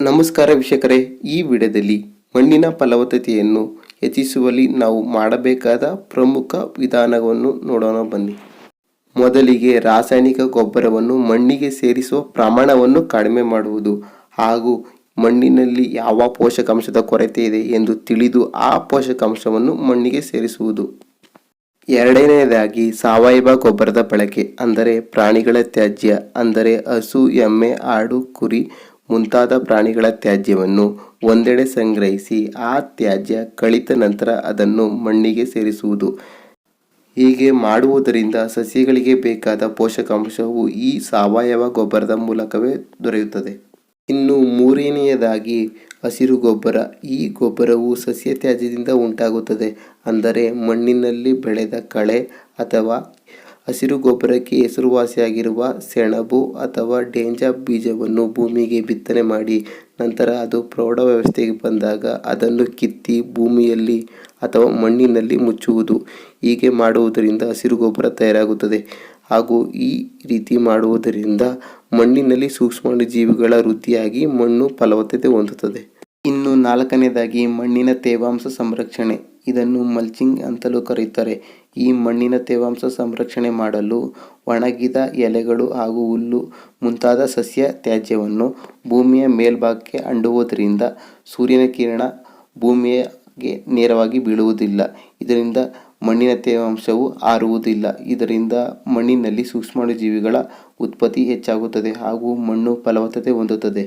ನಮಸ್ಕಾರ ವೀಕ್ಷಕರೇ, ಈ ವಿಡಿಯೋದಲ್ಲಿ ಮಣ್ಣಿನ ಫಲವತ್ತತೆಯನ್ನು ಹೆಚ್ಚಿಸುವಲ್ಲಿ ನಾವು ಮಾಡಬೇಕಾದ ಪ್ರಮುಖ ವಿಧಾನವನ್ನು ನೋಡೋಣ, ಬನ್ನಿ. ಮೊದಲಿಗೆ ರಾಸಾಯನಿಕ ಗೊಬ್ಬರವನ್ನು ಮಣ್ಣಿಗೆ ಸೇರಿಸುವ ಪ್ರಮಾಣವನ್ನು ಕಡಿಮೆ ಮಾಡುವುದು ಹಾಗೂ ಮಣ್ಣಿನಲ್ಲಿ ಯಾವ ಪೋಷಕಾಂಶದ ಕೊರತೆ ಇದೆ ಎಂದು ತಿಳಿದು ಆ ಪೋಷಕಾಂಶವನ್ನು ಮಣ್ಣಿಗೆ ಸೇರಿಸುವುದು. ಎರಡನೆಯದಾಗಿ, ಸಾವಯವ ಗೊಬ್ಬರದ ಬಳಕೆ, ಅಂದರೆ ಪ್ರಾಣಿಗಳ ತ್ಯಾಜ್ಯ, ಅಂದರೆ ಹಸು, ಎಮ್ಮೆ, ಆಡು, ಕುರಿ ಮುಂತಾದ ಪ್ರಾಣಿಗಳ ತ್ಯಾಜ್ಯವನ್ನು ಒಂದೆಡೆ ಸಂಗ್ರಹಿಸಿ ಆ ತ್ಯಾಜ್ಯ ಕಳಿತ ನಂತರ ಅದನ್ನು ಮಣ್ಣಿಗೆ ಸೇರಿಸುವುದು. ಹೀಗೆ ಮಾಡುವುದರಿಂದ ಸಸ್ಯಗಳಿಗೆ ಬೇಕಾದ ಪೋಷಕಾಂಶವು ಈ ಸಾವಯವ ಗೊಬ್ಬರದ ಮೂಲಕವೇ ದೊರೆಯುತ್ತದೆ. ಇನ್ನು ಮೂರನೆಯದಾಗಿ ಹಸಿರು ಗೊಬ್ಬರ. ಈ ಗೊಬ್ಬರವು ಸಸ್ಯ ತ್ಯಾಜ್ಯದಿಂದ ಉಂಟಾಗುತ್ತದೆ. ಅಂದರೆ ಮಣ್ಣಿನಲ್ಲಿ ಬೆಳೆದ ಕಳೆ ಅಥವಾ ಹಸಿರು ಗೊಬ್ಬರಕ್ಕೆ ಹೆಸರುವಾಸಿಯಾಗಿರುವ ಸೆಣಬು ಅಥವಾ ಡೇಂಜಾ ಬೀಜವನ್ನು ಭೂಮಿಗೆ ಬಿತ್ತನೆ ಮಾಡಿ, ನಂತರ ಅದು ಪ್ರೌಢ ವ್ಯವಸ್ಥೆಗೆ ಬಂದಾಗ ಅದನ್ನು ಕಿತ್ತಿ ಭೂಮಿಯಲ್ಲಿ ಅಥವಾ ಮಣ್ಣಿನಲ್ಲಿ ಮುಚ್ಚುವುದು, ಹೀಗೆ ಮಾಡುವುದರಿಂದ ಹಸಿರು ಗೊಬ್ಬರ ತಯಾರಾಗುತ್ತದೆ. ಹಾಗೂ ಈ ರೀತಿ ಮಾಡುವುದರಿಂದ ಮಣ್ಣಿನಲ್ಲಿ ಸೂಕ್ಷ್ಮಾಣು ಜೀವಿಗಳ ವೃದ್ಧಿಯಾಗಿ ಮಣ್ಣು ಫಲವತ್ತತೆ ಹೊಂದುತ್ತದೆ. ಇನ್ನು ನಾಲ್ಕನೇದಾಗಿ ಮಣ್ಣಿನ ತೇವಾಂಶ ಸಂರಕ್ಷಣೆ. ಇದನ್ನು ಮಲ್ಚಿಂಗ್ ಅಂತಲೂ ಕರೆಯುತ್ತಾರೆ ಈ ಮಣ್ಣಿನ ತೇವಾಂಶ ಸಂರಕ್ಷಣೆ ಮಾಡಲು ಒಣಗಿದ ಎಲೆಗಳು ಹಾಗೂ ಹುಲ್ಲು ಮುಂತಾದ ಸಸ್ಯ ತ್ಯಾಜ್ಯವನ್ನು ಭೂಮಿಯ ಮೇಲ್ಭಾಗಕ್ಕೆ ಅಂಡುವುದರಿಂದ ಸೂರ್ಯನ ಕಿರಣ ಭೂಮಿಯಗೆ ನೇರವಾಗಿ ಬೀಳುವುದಿಲ್ಲ. ಇದರಿಂದ ಮಣ್ಣಿನ ತೇವಾಂಶವು ಆರುವುದಿಲ್ಲ. ಇದರಿಂದ ಮಣ್ಣಿನಲ್ಲಿ ಸೂಕ್ಷ್ಮಾಣು ಜೀವಿಗಳ ಉತ್ಪತ್ತಿ ಹೆಚ್ಚಾಗುತ್ತದೆ ಹಾಗೂ ಮಣ್ಣು ಫಲವತ್ತತೆ ಹೊಂದುತ್ತದೆ.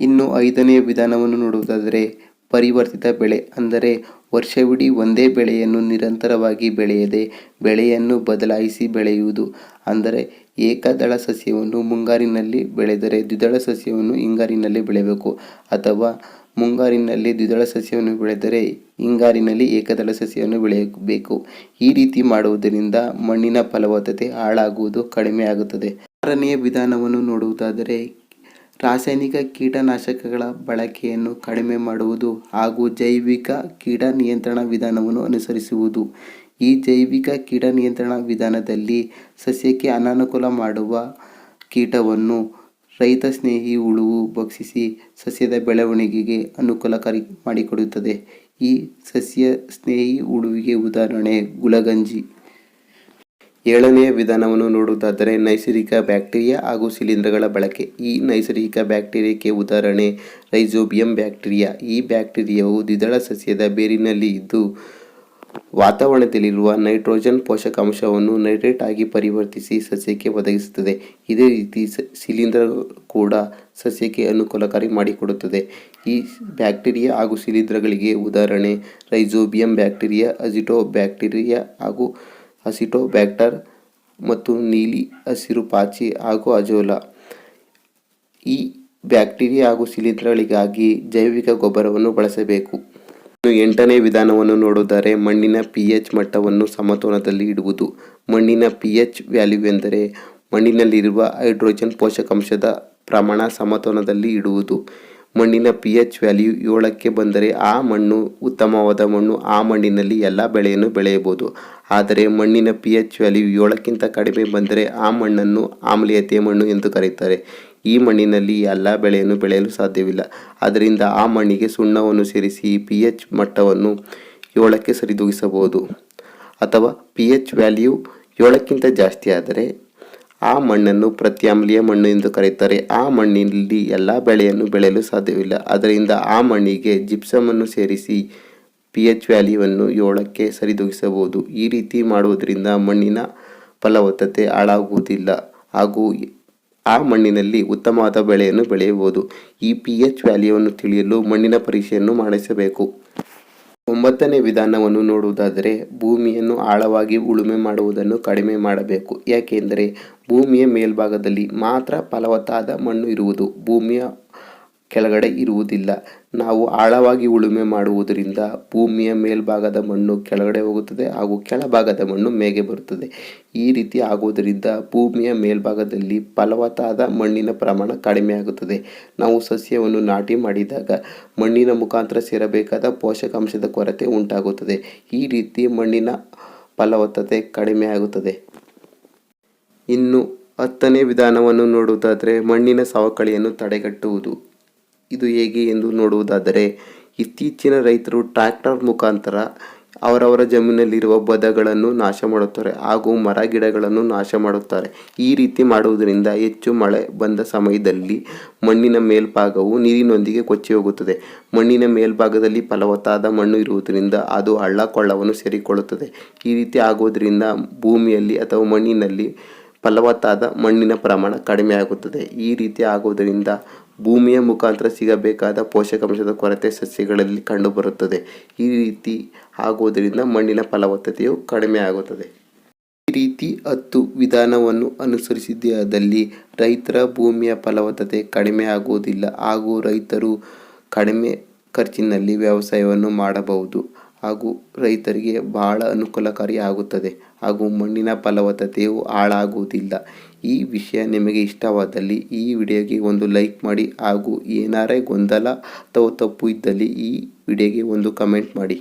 ಇನ್ನು ಐದನೆಯ ವಿಧಾನವನ್ನು ನೋಡುವುದಾದರೆ ಪರಿವರ್ತಿತ ಬೆಳೆ ಅಂದರೆ ವರ್ಷವಿಡೀ ಒಂದೇ ಬೆಳೆಯನ್ನು ನಿರಂತರವಾಗಿ ಬೆಳೆಯದೆ ಬೆಳೆಯನ್ನು ಬದಲಾಯಿಸಿ ಬೆಳೆಯುವುದು. ಅಂದರೆ ಏಕದಳ ಸಸ್ಯವನ್ನು ಮುಂಗಾರಿನಲ್ಲಿ ಬೆಳೆದರೆ ದ್ವಿದಳ ಸಸ್ಯವನ್ನು ಹಿಂಗಾರಿನಲ್ಲಿ ಬೆಳೆಯಬೇಕು. ಅಥವಾ ಮುಂಗಾರಿನಲ್ಲಿ ದ್ವಿದಳ ಸಸ್ಯವನ್ನು ಬೆಳೆದರೆ ಹಿಂಗಾರಿನಲ್ಲಿ ಏಕದಳ ಸಸ್ಯವನ್ನು ಬೆಳೆಯಬೇಕು. ಈ ರೀತಿ ಮಾಡುವುದರಿಂದ ಮಣ್ಣಿನ ಫಲವತ್ತತೆ ಹಾಳಾಗುವುದು ಕಡಿಮೆ ಆಗುತ್ತದೆ. ಆರನೆಯ ವಿಧಾನವನ್ನು ನೋಡುವುದಾದರೆ ರಾಸಾಯನಿಕ ಕೀಟನಾಶಕಗಳ ಬಳಕೆಯನ್ನು ಕಡಿಮೆ ಮಾಡುವುದು ಹಾಗೂ ಜೈವಿಕ ಕೀಟ ನಿಯಂತ್ರಣ ವಿಧಾನವನ್ನು ಅನುಸರಿಸುವುದು. ಈ ಜೈವಿಕ ಕೀಟ ನಿಯಂತ್ರಣ ವಿಧಾನದಲ್ಲಿ ಸಸ್ಯಕ್ಕೆ ಅನಾನುಕೂಲ ಮಾಡುವ ಕೀಟವನ್ನು ರೈತ ಸ್ನೇಹಿ ಹುಳುವು ಭಕ್ಷಿಸಿ ಸಸ್ಯದ ಬೆಳವಣಿಗೆಗೆ ಅನುಕೂಲಕಾರಿ ಮಾಡಿಕೊಡುತ್ತದೆ. ಈ ಸಸ್ಯ ಸ್ನೇಹಿ ಉಳುವಿಗೆ ಉದಾಹರಣೆ ಗುಲಗಂಜಿ. ಏಳನೆಯ ವಿಧಾನವನ್ನು ನೋಡುವುದಾದರೆ ನೈಸರ್ಗಿಕ ಬ್ಯಾಕ್ಟೀರಿಯಾ ಹಾಗೂ ಶಿಲೀಂಧ್ರಗಳ ಬಳಕೆ. ಈ ನೈಸರ್ಗಿಕ ಬ್ಯಾಕ್ಟೀರಿಯಾಕ್ಕೆ ಉದಾಹರಣೆ ರೈಜೋಬಿಯಂ ಬ್ಯಾಕ್ಟೀರಿಯಾ. ಈ ಬ್ಯಾಕ್ಟೀರಿಯಾವು ದ್ವಿದಳ ಸಸ್ಯದ ಬೇರಿನಲ್ಲಿ ಇದ್ದು, ವಾತಾವರಣದಲ್ಲಿರುವ ನೈಟ್ರೋಜನ್ ಪೋಷಕಾಂಶವನ್ನು ನೈಟ್ರೇಟ್ ಆಗಿ ಪರಿವರ್ತಿಸಿ ಸಸ್ಯಕ್ಕೆ ಒದಗಿಸುತ್ತದೆ. ಇದೇ ರೀತಿ ಶಿಲೀಂಧ್ರ ಕೂಡ ಸಸ್ಯಕ್ಕೆ ಅನುಕೂಲಕಾರಿ ಮಾಡಿಕೊಡುತ್ತದೆ. ಈ ಬ್ಯಾಕ್ಟೀರಿಯಾ ಹಾಗೂ ಶಿಲೀಂಧ್ರಗಳಿಗೆ ಉದಾಹರಣೆ ರೈಜೋಬಿಯಂ ಬ್ಯಾಕ್ಟೀರಿಯಾ ಅಜಿಟೋ ಬ್ಯಾಕ್ಟೀರಿಯಾ ಹಾಗೂ ಅಸಿಟೋಬ್ಯಾಕ್ಟರ್ ಮತ್ತು ನೀಲಿ ಹಸಿರು ಪಾಚಿ ಹಾಗೂ ಅಜೋಲಾ. ಈ ಬ್ಯಾಕ್ಟೀರಿಯಾ ಹಾಗೂ ಶಿಲೀಂಧ್ರಗಳಿಗಾಗಿ ಜೈವಿಕ ಗೊಬ್ಬರವನ್ನು ಬಳಸಬೇಕು. ಎಂಟನೇ ವಿಧಾನವನ್ನು ನೋಡಿದರೆ ಮಣ್ಣಿನ ಪಿ ಎಚ್ ಮಟ್ಟವನ್ನು ಸಮತೋಲನದಲ್ಲಿ ಇಡುವುದು. ಮಣ್ಣಿನ ಪಿ ಎಚ್ ವ್ಯಾಲ್ಯೂ ಎಂದರೆ ಮಣ್ಣಿನಲ್ಲಿರುವ ಹೈಡ್ರೋಜನ್ ಪೋಷಕಾಂಶದ ಪ್ರಮಾಣ ಸಮತೋಲನದಲ್ಲಿ ಇಡುವುದು. ಮಣ್ಣಿನ ಪಿ ಎಚ್ ವ್ಯಾಲ್ಯೂ ಏಳಕ್ಕೆ ಬಂದರೆ ಆ ಮಣ್ಣು ಉತ್ತಮವಾದ ಮಣ್ಣು. ಆ ಮಣ್ಣಿನಲ್ಲಿ ಎಲ್ಲ ಬೆಳೆಯನ್ನು ಬೆಳೆಯಬಹುದು. ಆದರೆ ಮಣ್ಣಿನ ಪಿ ಎಚ್ ವ್ಯಾಲ್ಯೂ ಏಳಕ್ಕಿಂತ ಕಡಿಮೆ ಬಂದರೆ ಆ ಮಣ್ಣನ್ನು ಆಮ್ಲೀಯತೆಯ ಮಣ್ಣು ಎಂದು ಕರೆಯುತ್ತಾರೆ. ಈ ಮಣ್ಣಿನಲ್ಲಿ ಎಲ್ಲ ಬೆಳೆಯನ್ನು ಬೆಳೆಯಲು ಸಾಧ್ಯವಿಲ್ಲ. ಅದರಿಂದ ಆ ಮಣ್ಣಿಗೆ ಸುಣ್ಣವನ್ನು ಸೇರಿಸಿ ಪಿ ಎಚ್ ಮಟ್ಟವನ್ನು ಏಳಕ್ಕೆ ಸರಿದೂಗಿಸಬಹುದು. ಅಥವಾ ಪಿ ಎಚ್ ವ್ಯಾಲ್ಯೂ ಏಳಕ್ಕಿಂತ ಜಾಸ್ತಿ ಆದರೆ ಆ ಮಣ್ಣನ್ನು ಪ್ರತ್ಯಾಮ್ಲೀಯ ಮಣ್ಣು ಎಂದು ಕರೆಯುತ್ತಾರೆ. ಆ ಮಣ್ಣಿನಲ್ಲಿ ಎಲ್ಲ ಬೆಳೆಯನ್ನು ಬೆಳೆಯಲು ಸಾಧ್ಯವಿಲ್ಲ. ಅದರಿಂದ ಆ ಮಣ್ಣಿಗೆ ಜಿಪ್ಸಮ್ ಅನ್ನು ಸೇರಿಸಿ ಪಿ ಎಚ್ ವ್ಯಾಲ್ಯೂವನ್ನು ಏಳಕ್ಕೆ ಸರಿದೂಗಿಸಬಹುದು. ಈ ರೀತಿ ಮಾಡುವುದರಿಂದ ಮಣ್ಣಿನ ಫಲವತ್ತತೆ ಹಾಳಾಗುವುದಿಲ್ಲ. ಹಾಗೂ ಆ ಮಣ್ಣಿನಲ್ಲಿ ಉತ್ತಮವಾದ ಬೆಳೆಯನ್ನು ಬೆಳೆಯಬಹುದು. ಈ ಪಿ ಎಚ್ ವ್ಯಾಲ್ಯೂವನ್ನು ತಿಳಿಯಲು ಮಣ್ಣಿನ ಪರೀಕ್ಷೆಯನ್ನು ಮಾಡಿಸಬೇಕು. ಒಂಬತ್ತನೇ ವಿಧಾನವನ್ನು ನೋಡುವುದಾದರೆ ಭೂಮಿಯನ್ನು ಆಳವಾಗಿ ಉಳುಮೆ ಮಾಡುವುದನ್ನು ಕಡಿಮೆ ಮಾಡಬೇಕು. ಯಾಕೆಂದರೆ ಭೂಮಿಯ ಮೇಲ್ಭಾಗದಲ್ಲಿ ಮಾತ್ರ ಫಲವತ್ತಾದ ಮಣ್ಣು ಇರುವುದು. ಭೂಮಿಯ ಕೆಳಗಡೆ ಇರುವುದಿಲ್ಲ. ನಾವು ಆಳವಾಗಿ ಉಳುಮೆ ಮಾಡುವುದರಿಂದ ಭೂಮಿಯ ಮೇಲ್ಭಾಗದ ಮಣ್ಣು ಕೆಳಗಡೆ ಹೋಗುತ್ತದೆ ಹಾಗೂ ಕೆಳಭಾಗದ ಮಣ್ಣು ಮೇಗೆ ಬರುತ್ತದೆ. ಈ ರೀತಿ ಆಗುವುದರಿಂದ ಭೂಮಿಯ ಮೇಲ್ಭಾಗದಲ್ಲಿ ಫಲವತ್ತಾದ ಮಣ್ಣಿನ ಪ್ರಮಾಣ ಕಡಿಮೆಯಾಗುತ್ತದೆ. ನಾವು ಸಸ್ಯವನ್ನು ನಾಟಿ ಮಾಡಿದಾಗ ಮಣ್ಣಿನ ಮುಖಾಂತರ ಸೇರಬೇಕಾದ ಪೋಷಕಾಂಶದ ಕೊರತೆ ಉಂಟಾಗುತ್ತದೆ. ಈ ರೀತಿ ಮಣ್ಣಿನ ಫಲವತ್ತತೆ ಕಡಿಮೆಯಾಗುತ್ತದೆ. ಇನ್ನು ಹತ್ತನೇ ವಿಧಾನವನ್ನು ನೋಡುವುದಾದರೆ ಮಣ್ಣಿನ ಸವಕಳಿಯನ್ನು ತಡೆಗಟ್ಟುವುದು. ಇದು ಹೇಗೆ ಎಂದು ನೋಡುವುದಾದರೆ, ಇತ್ತೀಚಿನ ರೈತರು ಟ್ರ್ಯಾಕ್ಟರ್ ಮುಖಾಂತರ ಅವರವರ ಜಮೀನಲ್ಲಿರುವ ಬದಗಳನ್ನು ನಾಶ ಮಾಡುತ್ತಾರೆ, ಹಾಗೂ ಮರ ಗಿಡಗಳನ್ನು ನಾಶ ಮಾಡುತ್ತಾರೆ. ಈ ರೀತಿ ಮಾಡುವುದರಿಂದ ಹೆಚ್ಚು ಮಳೆ ಬಂದ ಸಮಯದಲ್ಲಿ ಮಣ್ಣಿನ ಮೇಲ್ಭಾಗವು ನೀರಿನೊಂದಿಗೆ ಕೊಚ್ಚಿ ಹೋಗುತ್ತದೆ. ಮಣ್ಣಿನ ಮೇಲ್ಭಾಗದಲ್ಲಿ ಫಲವತ್ತಾದ ಮಣ್ಣು ಇರುವುದರಿಂದ ಅದು ಹಳ್ಳ ಕೊಳ್ಳವನ್ನು ಸೇರಿಕೊಳ್ಳುತ್ತದೆ. ಈ ರೀತಿ ಆಗುವುದರಿಂದ ಭೂಮಿಯಲ್ಲಿ ಅಥವಾ ಮಣ್ಣಿನಲ್ಲಿ ಫಲವತ್ತಾದ ಮಣ್ಣಿನ ಪ್ರಮಾಣ ಕಡಿಮೆಯಾಗುತ್ತದೆ. ಈ ರೀತಿ ಆಗುವುದರಿಂದ ಭೂಮಿಯ ಮುಖಾಂತರ ಸಿಗಬೇಕಾದ ಪೋಷಕಾಂಶದ ಕೊರತೆ ಸಸ್ಯಗಳಲ್ಲಿ ಕಂಡುಬರುತ್ತದೆ. ಈ ರೀತಿ ಆಗುವುದರಿಂದ ಮಣ್ಣಿನ ಫಲವತ್ತತೆಯು ಕಡಿಮೆ ಆಗುತ್ತದೆ. ಈ ರೀತಿ ಹತ್ತು ವಿಧಾನವನ್ನು ಅನುಸರಿಸಿದಲ್ಲಿ ರೈತರ ಭೂಮಿಯ ಫಲವತ್ತತೆ ಕಡಿಮೆ ಆಗುವುದಿಲ್ಲ. ಹಾಗೂ ರೈತರು ಕಡಿಮೆ ಖರ್ಚಿನಲ್ಲಿ ವ್ಯವಸಾಯವನ್ನು ಮಾಡಬಹುದು. ಹಾಗೂ ರೈತರಿಗೆ ಬಹಳ ಅನುಕೂಲಕಾರಿಯಾಗುತ್ತದೆ ಹಾಗೂ ಮಣ್ಣಿನ ಫಲವತ್ತತೆಯು ಹಾಳಾಗುವುದಿಲ್ಲ. ಈ ವಿಷಯ ನಿಮಗೆ ಇಷ್ಟವಾದಲ್ಲಿ ಈ ವಿಡಿಯೋಗೆ ಒಂದು ಲೈಕ್ ಮಾಡಿ ಹಾಗೂ ಏನಾರೇ ಗೊಂದಲ ಅಥವಾ ತಪ್ಪು ಇದ್ದಲ್ಲಿ ಈ ವಿಡಿಯೋಗೆ ಒಂದು ಕಮೆಂಟ್ ಮಾಡಿ.